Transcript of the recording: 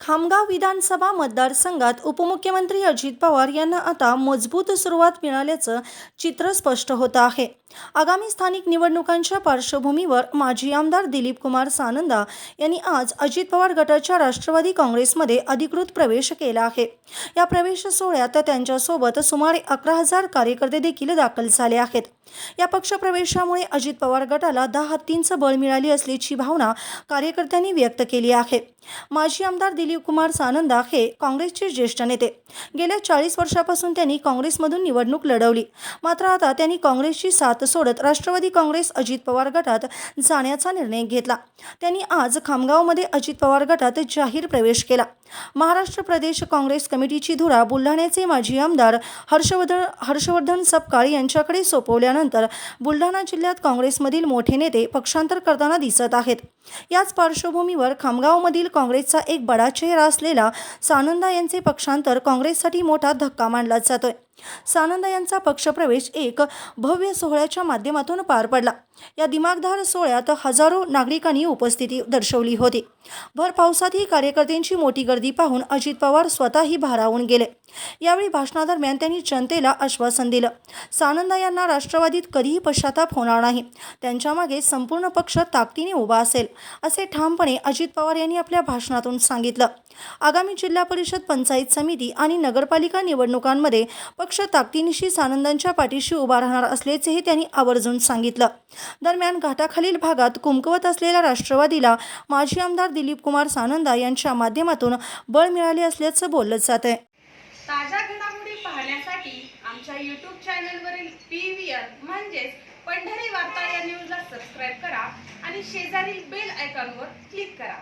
खामगाव विधानसभा मतदारसंघात उपमुख्यमंत्री अजित पवार यांना आता मजबूत सुरुवात मिळाल्याचं चित्र स्पष्ट होतं आहे. आगामी स्थानिक निवडणुकांच्या पार्श्वभूमीवर माजी आमदार दिलीप कुमार सानंदा यांनी आज अजित पवार गटाच्या राष्ट्रवादी काँग्रेसमध्ये अधिकृत प्रवेश केला आहे. या प्रवेश सोहळ्यात त्यांच्यासोबत सुमारे अकरा हजार कार्यकर्ते देखील दाखल झाले आहेत. या पक्षप्रवेशामुळे अजित पवार गटाला दहा हत्तींचं बळ मिळाली असल्याची भावना कार्यकर्त्यांनी व्यक्त केली आहे. माजी आमदार दिलीप कुमार सानंदा हे काँग्रेसचे ज्येष्ठ नेते. गेल्या चाळीस वर्षापासून त्यांनी काँग्रेसमधून निवडणूक लढवली. मात्र आता त्यांनी काँग्रेसची साथ सोडत राष्ट्रवादी काँग्रेस अजित पवार गटात जाण्याचा निर्णय घेतला. त्यांनी आज खामगावमध्ये अजित पवार गटात जाहीर प्रवेश केला. महाराष्ट्र प्रदेश काँग्रेस कमिटीची धुरा बुलढाण्याचे माजी आमदार हर्षवर्धन हर्षवर्धन सपकाळ यांच्याकडे सोपवल्यानंतर बुलढाणा जिल्ह्यात काँग्रेसमधील मोठे नेते पक्षांतर करताना दिसत आहेत. याच पार्श्वभूमीवर खामगावमधील काँग्रेसचा एक बडा चेहरा असलेला सानंदा यांचे पक्षांतर काँग्रेससाठी मोठा धक्का मानला जातोय. सानंद यांचा पक्षप्रवेश एक भव्य सोहळ्याच्या माध्यमातून पार पडला. या दिमागदार सोहळ्यात हजारो नागरिकांनी उपस्थिती दर्शवली होती. भर पावसातही कार्यकर्त्यांची मोठी गर्दी पाहून अजित पवार स्वतःही भारावून गेले. यावेळी भाषणादरम्यान त्यांनी जनतेला आश्वासन दिलं. सानंदा यांना राष्ट्रवादीत कधीही पश्चाताप होणार नाही. त्यांच्यामागे संपूर्ण पक्ष ताकदीने उभा असेल असे ठामपणे अजित पवार यांनी आपल्या भाषणातून सांगितलं. आगामी जिल्हा परिषद पंचायत समिती आणि नगरपालिका निवडणुकांमध्ये पक्ष ताकदीनिशी सानंदांच्या पाठीशी उभा राहणार असल्याचेही त्यांनी आवर्जून सांगितलं. दरम्यान घाटाखालील भागात कुमकवत असलेल्या राष्ट्रवादीला माजी आमदार दिलीप कुमार सानंदा यांच्या माध्यमातून बळ मिळाले असल्याचं बोललं जात आहे. ताज्या घडामोडी पाहण्यासाठी आमच्या यूट्यूब चॅनलवरील पी व्ही आर म्हणजेच पंढरी वार्ता या न्यूजला सबस्क्राईब करा आणि शेजारील बेल आयकॉनवर क्लिक करा.